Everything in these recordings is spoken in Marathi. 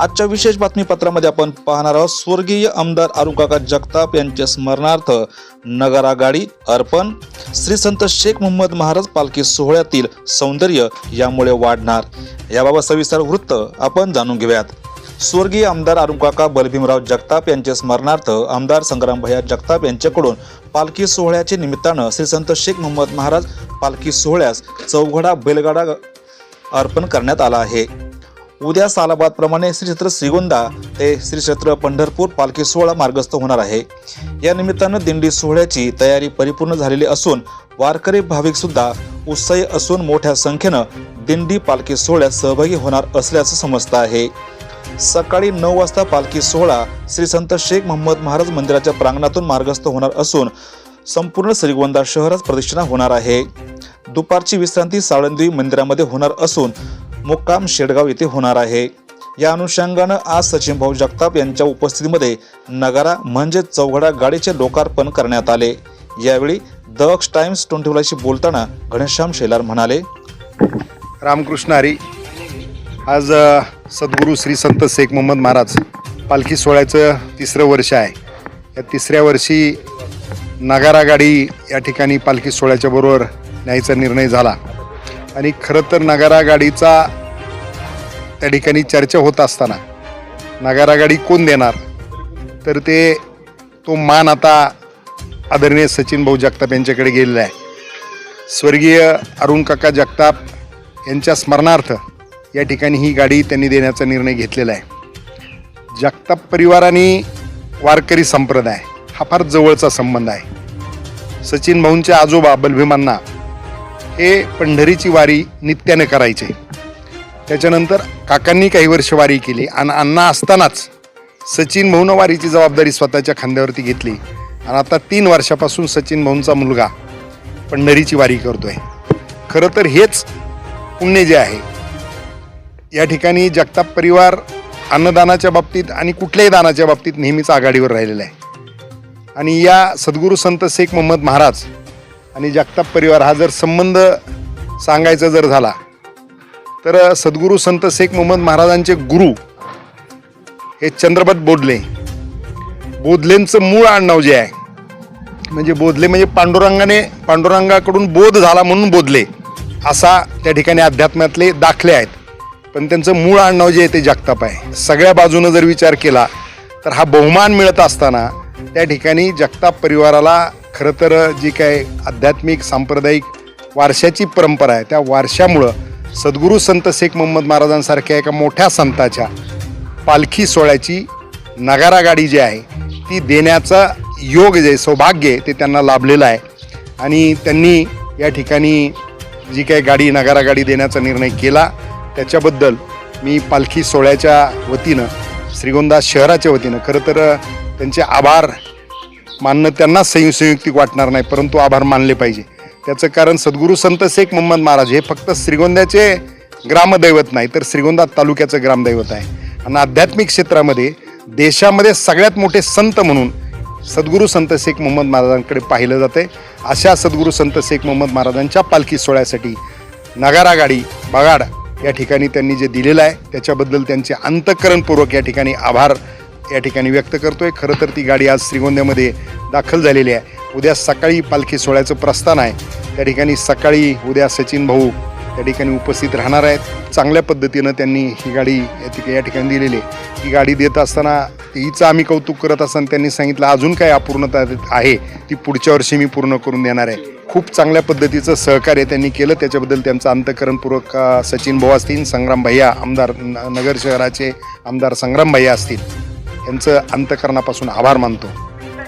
आजच्या विशेष बातमीपत्रामध्ये आपण पाहणार आहोत स्वर्गीय आमदार अरुणकाका जगताप यांच्या स्मरणार्थ नगारा गाडी अर्पण. श्री संत शेख मोहम्मद महाराज पालखी सोहळ्यातील सौंदर्य यामुळे वाढणार. याबाबत सविस्तर वृत्त आपण जाणून घेऊयात. स्वर्गीय आमदार अरुणकाका बलभीमराव जगताप यांच्या स्मरणार्थ आमदार संग्राम भैया जगताप यांच्याकडून पालखी सोहळ्याच्या निमित्तानं श्री संत शेख मोहम्मद महाराज पालखी सोहळ्यास चौघडा बैलगाडा अर्पण करण्यात आला आहे. उद्या सालाबादप्रमाणे श्रीक्षेत्र श्रीगोंदा ते श्रीक्षेत्र पंढरपूर पालखी सोहळा मार्गस्थ होणार आहे. या निमित्तानं दिंडी सोहळ्याची तयारी परिपूर्ण झालेली असून वारकरी भाविकसुद्धा उत्साही असून मोठ्या संख्येनं दिंडी पालखी सोहळ्यात सहभागी होणार असल्याचं समजतं आहे. सकाळी नऊ वाजता पालखी सोहळा श्री संत शेख मोहम्मद महाराज मंदिराच्या प्रांगणातून मार्गस्थ होणार असून संपूर्ण श्रीगोंदा शहरात प्रदक्षिणा होणार आहे. दुपारची विश्रांती साळंदी मंदिरामध्ये होणार असून मुक्काम शेडगाव येथे होणार आहे. या अनुषंगानं आज सचिन भाऊ जगताप यांच्या उपस्थितीमध्ये नगारा म्हणजे चौघडा गाडीचे लोकार्पण करण्यात आले. यावेळी दक्ष टाइम्स ट्वेंटी फोरशी बोलताना घनश्याम शेलार म्हणाले रामकृष्ण हरी आज सद्गुरू श्री संत शेख मोहम्मद महाराज पालखी सोहळ्याचं तिसरं वर्ष आहे. या तिसऱ्या वर्षी नगारा गाडी या ठिकाणी पालखी सोहळ्याच्या बरोबर न्यायचा निर्णय झाला. आणि खरं तर नगारा गाडीचा त्या ठिकाणी चर्चा होत असताना नगारा गाडी कोण देणार? तर ते तो मान आता आदरणीय सचिन भाऊ जगताप यांच्याकडे गेलेला आहे. स्वर्गीय अरुण काका जगताप यांच्या स्मरणार्थ या ठिकाणी ही गाडी त्यांनी देण्याचा निर्णय घेतलेला आहे. जगताप परिवार आणि वारकरी संप्रदाय हा फार जवळचा संबंध आहे. सचिन भाऊंच्या आजोबा बलभीमांना हे पंढरीची वारी नित्याने करायचे. त्याच्यानंतर काकांनी काही वर्ष वारी केली आणि अण्णा असतानाच सचिन भाऊनं वारीची जबाबदारी स्वतःच्या खांद्यावरती घेतली. आणि आता तीन वर्षापासून सचिन भाऊंचा मुलगा पंढरीची वारी करतोय. खरं तर हेच पुण्य जे आहे. या ठिकाणी जगताप परिवार अन्नदानाच्या बाबतीत आणि कुठल्याही दानाच्या बाबतीत नेहमीच आघाडीवर राहिलेला आहे. आणि या सद्गुरू संत शेख मोहम्मद महाराज आणि जगताप परिवार हा जर संबंध सांगायचा जर झाला तर सद्गुरू संत शेख मोहम्मद महाराजांचे गुरु हे चंद्रपत बोधले. बोधलेंचं मूळ आडनाव जे आहे म्हणजे बोधले म्हणजे पांडुरंगाने पांडुरंगाकडून बोध झाला म्हणून बोधले असा त्या ठिकाणी अध्यात्मातले दाखले आहेत. पण त्यांचं मूळ आडनाव जे आहे ते जगताप आहे. सगळ्या बाजूनं जर विचार केला तर हा बहुमान मिळत असताना त्या ठिकाणी जगताप परिवाराला खरं तर जी काय आध्यात्मिक सांप्रदायिक वारशाची परंपरा आहे त्या वारशामुळं सद्गुरू संत शेख मोहम्मद महाराजांसारख्या एका मोठ्या संताच्या पालखी सोहळ्याची नगारा गाडी जी आहे ती देण्याचा योग जे सौभाग्य आहे ते त्यांना लाभलेलं आहे. आणि त्यांनी या ठिकाणी जी काही गाडी नगारा गाडी देण्याचा निर्णय केला त्याच्याबद्दल मी पालखी सोहळ्याच्या वतीनं श्रीगोंदा शहराच्या वतीनं खरं तर त्यांचे आभार मानणं त्यांना संयु संयुक्तिक वाटणार नाही परंतु आभार मानले पाहिजे. त्याचं कारण सद्गुरू संत शेख मोहम्मद महाराज हे फक्त श्रीगोंद्याचे ग्रामदैवत नाही तर श्रीगोंदा तालुक्याचं ग्रामदैवत आहे. आणि आध्यात्मिक क्षेत्रामध्ये देशामध्ये सगळ्यात मोठे संत म्हणून सद्गुरू संत शेख मोहम्मद महाराजांकडे पाहिलं जाते अशा सद्गुरू संत शेख मोहम्मद महाराजांच्या पालखी सोहळ्यासाठी नगारा गाडी बगाड या ठिकाणी त्यांनी जे दिलेलं आहे त्याच्याबद्दल त्यांचे अंतःकरणपूर्वक या ठिकाणी आभार या ठिकाणी व्यक्त करतोय. खरं तर ती गाडी आज श्रीगोंद्यामध्ये दाखल झालेली आहे. उद्या सकाळी पालखी सोहळ्याचं प्रस्थान आहे. त्या ठिकाणी सकाळी उद्या सचिन भाऊ त्या ठिकाणी उपस्थित राहणार आहेत. चांगल्या पद्धतीनं त्यांनी ही गाडी या ठिकाणी दिलेली आहे. ही गाडी देत असताना हिचं आम्ही कौतुक करत असताना त्यांनी सांगितलं अजून काय अपूर्णता आहे ती पुढच्या वर्षी मी पूर्ण करून देणार आहे. खूप चांगल्या पद्धतीचं सहकार्य त्यांनी केलं. त्याच्याबद्दल त्यांचं अंतकरणपूर्वक सचिन भाऊ असतील संग्राम भैया आमदार न- नगर शहराचे आमदार संग्राम भैया असतील. यांचं अंतकरणापासून आभार मानतो.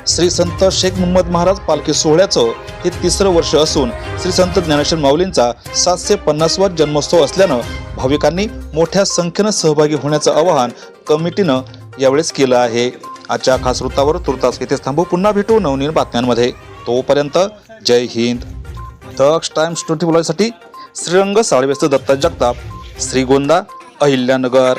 श्री संत शेख मोहम्मद महाराज पालखी सोहळ्याचं हे तिसरं वर्ष असून श्री संत ज्ञानेश्वर माऊलींचा सातशे पन्नासवा जन्मोत्सव असल्यानं भाविकांनी मोठ्या संख्येनं सहभागी होण्याचं आवाहन कमिटीनं यावेळेस केलं आहे. आजच्या खास वृत्तावर तुर्तास इथेच थांबू. पुन्हा भेटू नवनीन बातम्यांमध्ये. तोपर्यंत जय हिंद. दक्ष टाइम्स ट्वेंटी बोलायसाठी श्रीरंग साळवेस्त दत्ता जगताप श्रीगोंदा अहिल्यानगर.